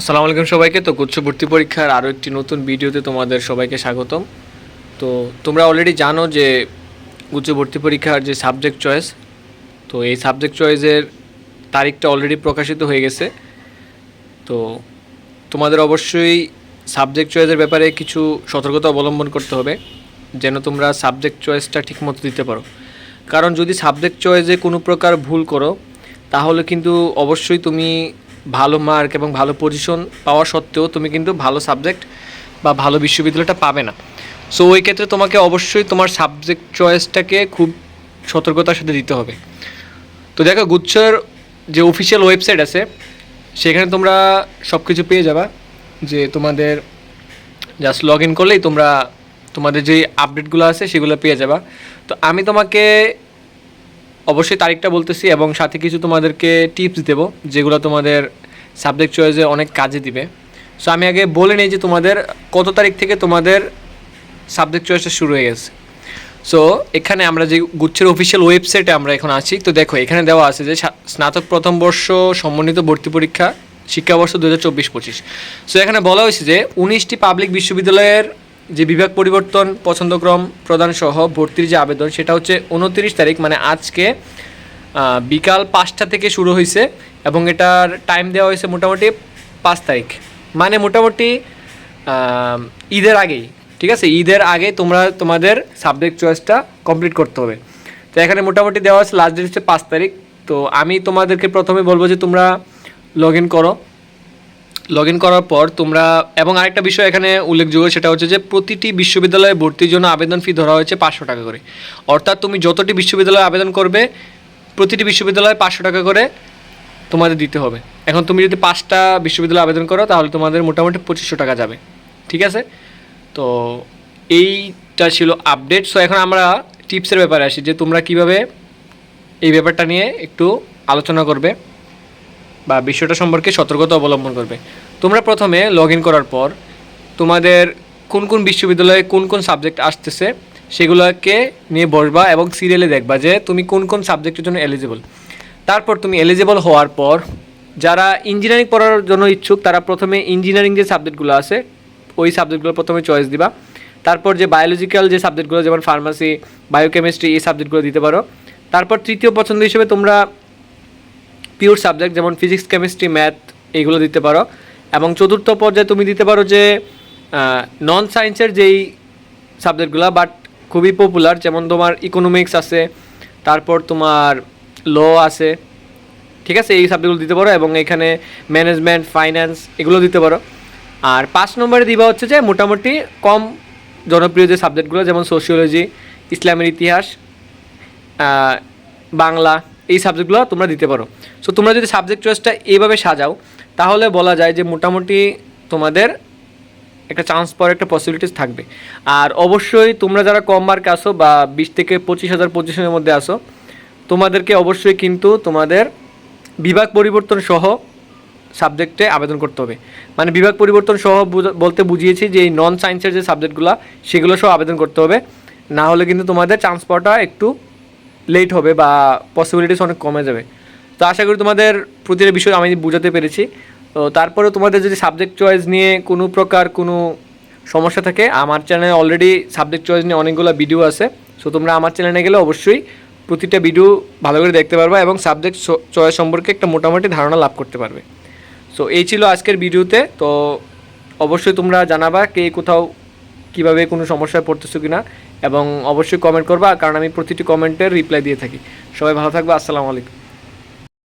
আসসালামু আলাইকুম সবাইকে। তো গুচ্ছ ভর্তি পরীক্ষার আরও একটি নতুন ভিডিওতে তোমাদের সবাইকে স্বাগতম। তো তোমরা অলরেডি জানো যে গুচ্ছ ভর্তি পরীক্ষার যে সাবজেক্ট চয়েস তো এই সাবজেক্ট চয়েসের তারিখটা অলরেডি প্রকাশিত হয়ে গেছে। তো তোমাদের অবশ্যই সাবজেক্ট চয়েসের ব্যাপারে কিছু সতর্কতা অবলম্বন করতে হবে, যেন তোমরা সাবজেক্ট চয়েসটা ঠিকমতো দিতে পারো। কারণ যদি সাবজেক্ট চয়েসে কোনো প্রকার ভুল করো, তাহলে কিন্তু অবশ্যই তুমি ভালো মার্ক এবং ভালো পজিশন পাওয়া সত্ত্বেও তুমি কিন্তু ভালো সাবজেক্ট বা ভালো বিশ্ববিদ্যালয়টা পাবে না। সো ওই ক্ষেত্রে তোমাকে অবশ্যই তোমার সাবজেক্ট চয়েসটাকে খুব সতর্কতার সাথে দিতে হবে। তো দেখো, গুচ্ছর যে অফিসিয়াল ওয়েবসাইট আছে, সেখানে তোমরা সব কিছু পেয়ে যাবা। যে তোমাদের জাস্ট লগ ইন করলেই তোমরা তোমাদের যে আপডেটগুলো আছে, সেগুলো পেয়ে যাবা। তো আমি তোমাকে অবশ্যই তারিখটা বলতেছি এবং সাথে কিছু তোমাদেরকে টিপস দেবো, যেগুলো তোমাদের সাবজেক্ট চয়েসে অনেক কাজে দিবে। সো আমি আগে বলে নিই যে তোমাদের কত তারিখ থেকে তোমাদের সাবজেক্ট চয়েসটা শুরু হয়ে গেছে। সো এখানে আমরা যে গুচ্ছের অফিসিয়াল ওয়েবসাইটে আমরা এখন আছি, তো দেখো, এখানে দেওয়া আছে যে স্নাতক প্রথম বর্ষ সমন্বিত ভর্তি পরীক্ষা, শিক্ষাবর্ষ দু হাজার চব্বিশ পঁচিশ। সো এখানে বলা হয়েছে যে উনিশটি পাবলিক বিশ্ববিদ্যালয়ের যে বিভাগ পরিবর্তন, পছন্দক্রম প্রদান সহ ভর্তির যে আবেদন, সেটা হচ্ছে উনত্রিশ তারিখ মানে আজকে বিকাল পাঁচটা থেকে শুরু হয়েছে এবং এটার টাইম দেওয়া হয়েছে মোটামুটি পাঁচ তারিখ। মানে মোটামুটি ঈদের আগেই, ঠিক আছে? ঈদের আগে তোমরা তোমাদের সাবজেক্ট চয়েসটা কমপ্লিট করতে হবে। তো এখানে মোটামুটি দেওয়া আছে লাস্ট ডেট হচ্ছে পাঁচ তারিখ। তো আমি তোমাদেরকে প্রথমে বলব যে তোমরা লগ ইন করো। লগ ইন করার পর তোমরা, এবং আরেকটা বিষয় এখানে উল্লেখযোগ্য, সেটা হচ্ছে যে প্রতিটি বিশ্ববিদ্যালয়ে ভর্তির জন্য আবেদন ফি ধরা হয়েছে পাঁচশো টাকা করে। অর্থাৎ তুমি যতটি বিশ্ববিদ্যালয়ে আবেদন করবে প্রতিটি বিশ্ববিদ্যালয়ে পাঁচশো টাকা করে তোমাদের দিতে হবে। এখন তুমি যদি পাঁচটা বিশ্ববিদ্যালয়ে আবেদন করো, তাহলে তোমাদের মোটামুটি পঁচিশশো টাকা যাবে। ঠিক আছে? তো এইটা ছিল আপডেট সো এখন আমরা টিপসের ব্যাপারে আসি, যে তোমরা কীভাবে এই ব্যাপারটা নিয়ে একটু আলোচনা করবে বা বিষয়টা সম্পর্কে সতর্কতা অবলম্বন করবে। তোমরা প্রথমে লগ ইন করার পর তোমাদের কোন কোন বিশ্ববিদ্যালয়ে কোন কোন সাবজেক্ট আসতেছে সেগুলোকে নিয়ে বসবা এবং সিরিয়ালে দেখবা যে তুমি কোন কোন সাবজেক্টের জন্য এলিজিবল তারপর তুমি এলিজিবল হওয়ার পর, যারা ইঞ্জিনিয়ারিং পড়ার জন্য ইচ্ছুক, তারা প্রথমে ইঞ্জিনিয়ারিং যে সাবজেক্টগুলো আছে, ওই সাবজেক্টগুলো প্রথমে চয়েস দিবা। তারপর যে বায়োলজিক্যাল যে সাবজেক্টগুলো যেমন ফার্মাসি বায়োকেমিস্ট্রি এই সাবজেক্টগুলো দিতে পারো। তারপর তৃতীয় পছন্দ হিসেবে তোমরা পিওর সাবজেক্ট যেমন ফিজিক্স কেমিস্ট্রি ম্যাথ এইগুলো দিতে পারো। এবং চতুর্থ পর্যায়ে তুমি দিতে পারো যে নন সায়েন্সের যেই সাবজেক্টগুলো বাট খুবই পপুলার যেমন তোমার ইকোনমিক্স আছে, তারপর তোমার ল আছে, ঠিক আছে? এই সাবজেক্টগুলো দিতে পারো এবং এখানে ম্যানেজমেন্ট ফাইন্যান্স এগুলো দিতে পারো। আর পাঁচ নম্বরে দিবা হচ্ছে যে মোটামুটি কম জনপ্রিয় যে সাবজেক্টগুলো যেমন সোশিওলজি ইসলামের ইতিহাস বাংলা, এই সাবজেক্টগুলো তোমরা দিতে পারো। সো তোমরা যদি সাবজেক্ট চয়েসটা এইভাবে সাজাও, তাহলে বলা যায় যে মোটামুটি তোমাদের একটা চান্স পাওয়ার একটা পসিবিলিটিস থাকবে। আর অবশ্যই তোমরা যারা কম মার্ক আসো বা বিশ থেকে পঁচিশ হাজার পজিশনের মধ্যে আসো তোমাদেরকে অবশ্যই কিন্তু তোমাদের বিভাগ পরিবর্তন সহ সাবজেক্টে আবেদন করতে হবে। মানে বিভাগ পরিবর্তন সহ বলতে বুঝিয়েছি যে এই নন সায়েন্সের যে সাবজেক্টগুলো সেগুলো সহ আবেদন করতে হবে। না হলে কিন্তু তোমাদের চান্স পাওয়াটা একটু লেট হবে বা পসিবিলিটিস অনেক কমে যাবে। তো আশা করি তোমাদের প্রতিটা বিষয় আমি বোঝাতে পেরেছি। তো তারপরে তোমাদের যদি সাবজেক্ট চয়েস নিয়ে কোনো প্রকার কোনো সমস্যা থাকে, আমার চ্যানেলে অলরেডি সাবজেক্ট চয়েস নিয়ে অনেকগুলো ভিডিও আছে। সো তোমরা আমার চ্যানেলে গেলে অবশ্যই প্রতিটা ভিডিও ভালো করে দেখতে পারবে এবং সাবজেক্ট চয়েস সম্পর্কে একটা মোটামুটি ধারণা লাভ করতে পারবে। সো এই ছিল আজকের ভিডিওতে তো, অবশ্যই তোমরা জানাবা কে কোথাও কীভাবে কোনো সমস্যায় পড়তেছো কিনা এবং অবশ্যই কমেন্ট করবা, কারণ আমি প্রতিটি কমেন্টের রিপ্লাই দিয়ে থাকি। সবাই ভালো থাকবে, আসসালামু আলাইকুম।